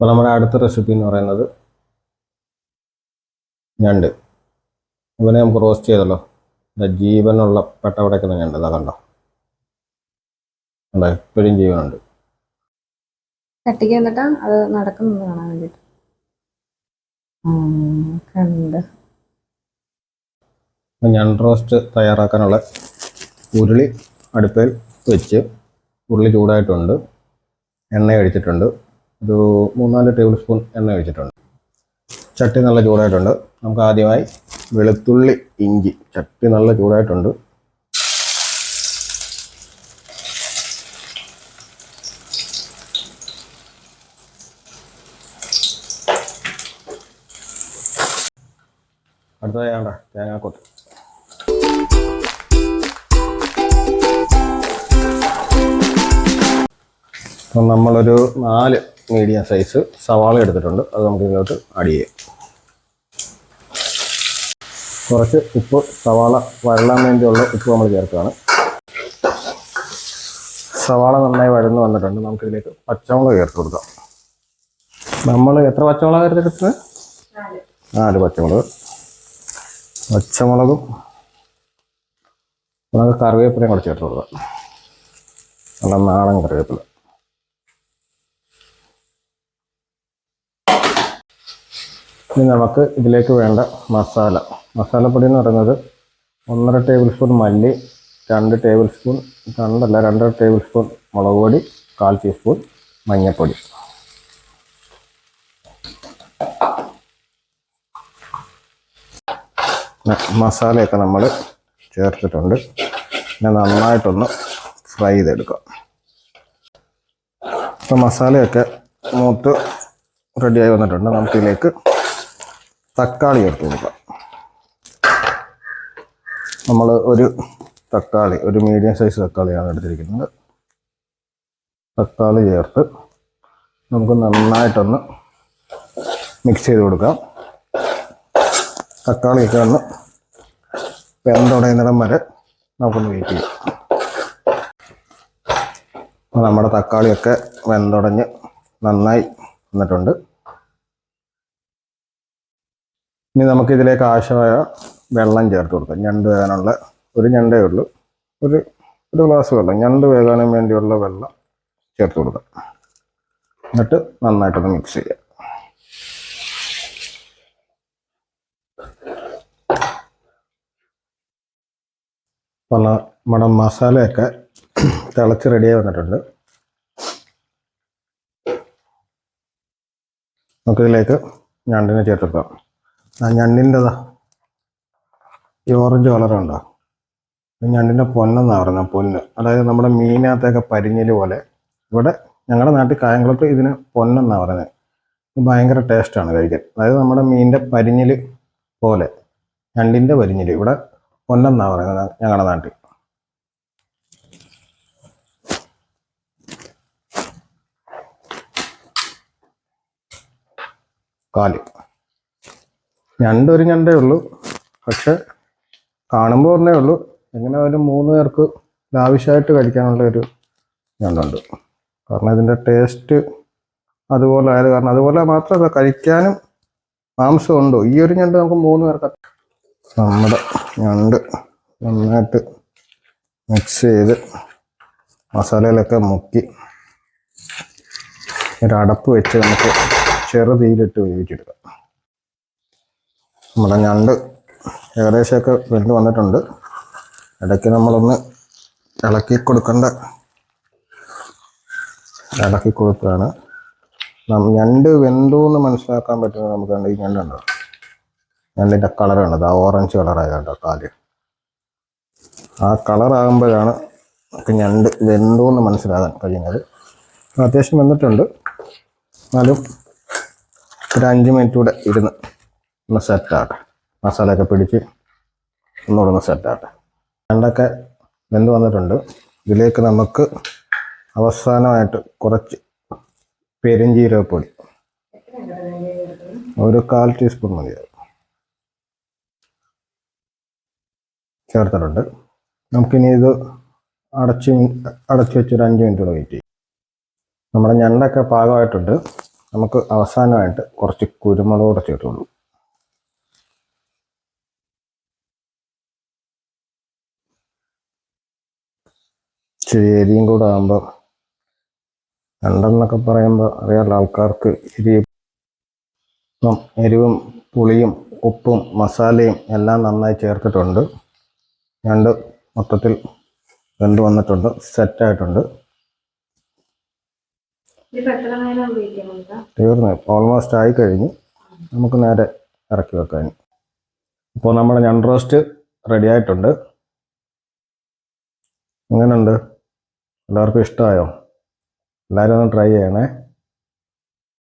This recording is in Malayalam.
അപ്പോൾ നമ്മുടെ അടുത്ത റെസിപ്പി എന്ന് പറയുന്നത് ഞണ്ട്. ഇവനെ നമുക്ക് റോസ്റ്റ് ചെയ്തല്ലോ. ജീവനുള്ള പെട്ട പടക്കുന്ന ഞണ്ട്. അതാ കണ്ടോ? കണ്ടോ? ഇപ്പോഴും ജീവനുണ്ട്. കട്ടിക്ക് എന്നിട്ട് അത് നടക്കുന്നത് കാണാൻ വേണ്ടിട്ട്. കണ്ട്. ഞണ്ട് റോസ്റ്റ് തയ്യാറാക്കാനുള്ള ഉരുളി അടുപ്പിൽ വെച്ച് ഉരുളി ചൂടായിട്ടുണ്ട്. എണ്ണ ഒഴിച്ചിട്ടുണ്ട്. ഒരു മൂന്നാൽ ടേബിൾ സ്പൂൺ എണ്ണ ഒഴിച്ചിട്ടുണ്ട്. ചട്ടി നല്ല ചൂടായിട്ടുണ്ട്. നമുക്ക് ആദ്യമായി വെളുത്തുള്ളി ഇഞ്ചി. ചട്ടി നല്ല ചൂടായിട്ടുണ്ട്. അടുത്തതായി വേണ്ട തേങ്ങാക്കൊത്ത്. അപ്പം നമ്മളൊരു നാല് മീഡിയം സൈസ് സവാള എടുത്തിട്ടുണ്ട്. അത് നമുക്ക് ഇതിലോട്ട് ആഡ് ചെയ്യാം. കുറച്ച് ഉപ്പ് സവാള വഴലാൻ വേണ്ടിയുള്ള ഉപ്പ് നമ്മൾ ചേർക്കുകയാണ്. സവാള നന്നായി വഴന്ന് വന്നിട്ടുണ്ട്. നമുക്കിതിലേക്ക് പച്ചമുളക് ചേർത്ത് കൊടുക്കാം. നമ്മൾ എത്ര പച്ചമുളക് ചേർത്തെടുക്കുന്നത് നാല് പച്ചമുളക്. പച്ചമുളകും നമുക്ക് കറിവേപ്പിലയും കൂടെ ചേർത്ത് കൊടുക്കാം. നല്ല നാടൻ കറിവേപ്പില. ഇനി നമുക്ക് ഇതിലേക്ക് വേണ്ട മസാല. മസാലപ്പൊടി എന്ന് പറയുന്നത് ഒന്നര ടേബിൾ സ്പൂൺ മല്ലി രണ്ട് ടേബിൾ സ്പൂൺ രണ്ടല്ല രണ്ടര ടേബിൾ സ്പൂൺ മുളക് പൊടി കാൽ ടീസ്പൂൺ മഞ്ഞൾപ്പൊടി. മസാലയൊക്കെ നമ്മൾ ചേർത്തിട്ടുണ്ട്. പിന്നെ നന്നായിട്ടൊന്ന് ഫ്രൈ ചെയ്തെടുക്കാം. ഇപ്പം മസാലയൊക്കെ മൂത്ത് റെഡിയായി വന്നിട്ടുണ്ട്. നമുക്കിതിലേക്ക് തക്കാളി ചേർത്ത് കൊടുക്കാം. നമ്മൾ ഒരു തക്കാളി ഒരു മീഡിയം സൈസ് തക്കാളിയാണ് എടുത്തിരിക്കുന്നത്. തക്കാളി ചേർത്ത് നമുക്ക് നന്നായിട്ടൊന്ന് മിക്സ് ചെയ്ത് കൊടുക്കാം. തക്കാളിയൊക്കെ ഒന്ന് വെന്തുടയുന്നിടം വരെ നമുക്കൊന്ന് വെയിറ്റ് ചെയ്യാം. നമ്മുടെ തക്കാളിയൊക്കെ വെന്തുടഞ്ഞ് നന്നായി വന്നിട്ടുണ്ട്. ഇനി നമുക്ക് ഇതിലേക്ക് ആവശ്യമായ വെള്ളം ചേർത്ത് കൊടുക്കാം. ഞണ്ട് വേകാനുള്ള ഒരു ഞണ്ടേ ഉള്ളൂ. ഒരു ഒരു ഗ്ലാസ് വെള്ളം ഞണ്ട് വേകാനും വേണ്ടിയുള്ള വെള്ളം ചേർത്ത് കൊടുക്കാം. എന്നിട്ട് നന്നായിട്ടൊന്ന് മിക്സ് ചെയ്യാം. പല നമ്മുടെ മസാലയൊക്കെ തിളച്ച് റെഡിയായി വന്നിട്ടുണ്ട്. നമുക്കിതിലേക്ക് ഞണ്ടിനെ ചേർത്തെടുക്കാം ആ ഞണ്ടിന്റെതാ. ഈ ഓറഞ്ച് കളറുണ്ടോ ഞണ്ടിന്റെ പൊന്നെന്നാണ് പറയുന്നത് പൊന്ന്. അതായത് നമ്മുടെ മീനകത്തൊക്കെ പരിഞ്ഞൽ പോലെ. ഇവിടെ ഞങ്ങളുടെ നാട്ടിൽ കായംകുളത്ത് ഇതിന് പൊന്നെന്നാണ് പറയുന്നത് ഭയങ്കര ടേസ്റ്റാണ് കഴിക്കാൻ. അതായത് നമ്മുടെ മീനിന്റെ പരിഞ്ഞൽ പോലെ ഞണ്ടിന്റെ പരിഞ്ഞൽ ഇവിടെ പൊന്നെന്നാണ് പറയുന്നത് ഞങ്ങളുടെ നാട്ടിൽ. കാൽ. ഞണ്ട് ഒരു ഞണ്ടേ ഉള്ളൂ. പക്ഷെ കാണുമ്പോൾ ഒന്നേ ഉള്ളൂ. എങ്ങനെ ഒരു മൂന്ന് പേർക്ക് ലാവിഷായിട്ട് കഴിക്കാനുള്ള ഒരു ഞണ്ടുണ്ട് കാരണം ഇതിന്റെ ടേസ്റ്റ് അതുപോലെ ആയത് കാരണം അതുപോലെ മാത്രമല്ല കഴിക്കാനും മാംസം ഉണ്ടോ? ഈ ഒരു ഞണ്ട് നമുക്ക് മൂന്ന് പേർക്ക് നമ്മുടെ ഞണ്ട് നന്നായിട്ട് മിക്സ് ചെയ്ത് മസാലയിലൊക്കെ മുക്കി ഒരു അടപ്പ് വെച്ച് നമുക്ക് ചെറുതീയിലിട്ട് വേവിച്ചെടുക്കാം. നമ്മുടെ ഞണ്ട് ഏകദേശമൊക്കെ വെന്ത് വന്നിട്ടുണ്ട്. ഇടയ്ക്ക് നമ്മളൊന്ന് ഇളക്കി കൊടുക്കേണ്ട ഇളക്കി കൊടുക്കുകയാണ്. ഞണ്ട് വെന്തു എന്ന് മനസ്സിലാക്കാൻ പറ്റുന്നത് നമുക്ക് ഈ ഞണ്ടുണ്ടോ. ഞണ്ടിന്റെ കളർ അത് ആ ഓറഞ്ച് കളറായ കേട്ടോ കാൽ ആ കളറാകുമ്പോഴാണ് നമുക്ക് ഞണ്ട് വെന്തു എന്ന് മനസ്സിലാകാൻ കഴിയുന്നത്. അത്യാവശ്യം വന്നിട്ടുണ്ട്. എന്നാലും ഒരു അഞ്ച് മിനിറ്റ് കൂടെ ഇരുന്ന് ഒന്ന് സെറ്റാട്ടെ മസാലയൊക്കെ പിടിച്ച് ഒന്നുകൂടെ ഒന്ന് സെറ്റാട്ടെ രണ്ടൊക്കെ വെന്ത് വന്നിട്ടുണ്ട്. ഇതിലേക്ക് നമുക്ക് അവസാനമായിട്ട് കുറച്ച് പെരിഞ്ജീരകപ്പൊടി ഒരു കാൽ ടീസ്പൂൺ മതിയാവും ചേർത്തിട്ടുണ്ട്. നമുക്കിനി ഇത് അടച്ച് അടച്ചു വെച്ച് വെച്ചൊരു അഞ്ച് മിനിറ്റ് കൂടെ വെയിറ്റ് ചെയ്യും. നമ്മുടെ ഞണ്ടൊക്കെ പാകമായിട്ടുണ്ട്. നമുക്ക് അവസാനമായിട്ട് കുറച്ച് കുരുമുളക് കൂടെ ചേർത്തുള്ളൂ ഇച്ചിരി എരിയും കൂടെ ആകുമ്പോൾ രണ്ടെന്നൊക്കെ പറയുമ്പോൾ അറിയാമല്ലോ ആൾക്കാർക്ക് എരി എരിവും പുളിയും ഉപ്പും മസാലയും എല്ലാം നന്നായി ചേർത്തിട്ടുണ്ട്. രണ്ട് മൊത്തത്തിൽ വെന്ത് വന്നിട്ടുണ്ട്. സെറ്റായിട്ടുണ്ട് തീർന്നു. ഓൾമോസ്റ്റ് ആയി കഴിഞ്ഞ്. നമുക്ക് നേരെ ഇറക്കി വെക്കാൻ ഇപ്പോൾ നമ്മുടെ ഞണ്ട് റോസ്റ്റ് റെഡി ആയിട്ടുണ്ട്. എങ്ങനെയുണ്ട്? എല്ലാവർക്കും ഇഷ്ടമായോ? എല്ലാവരും ഒന്ന് ട്രൈ ചെയ്യണേ.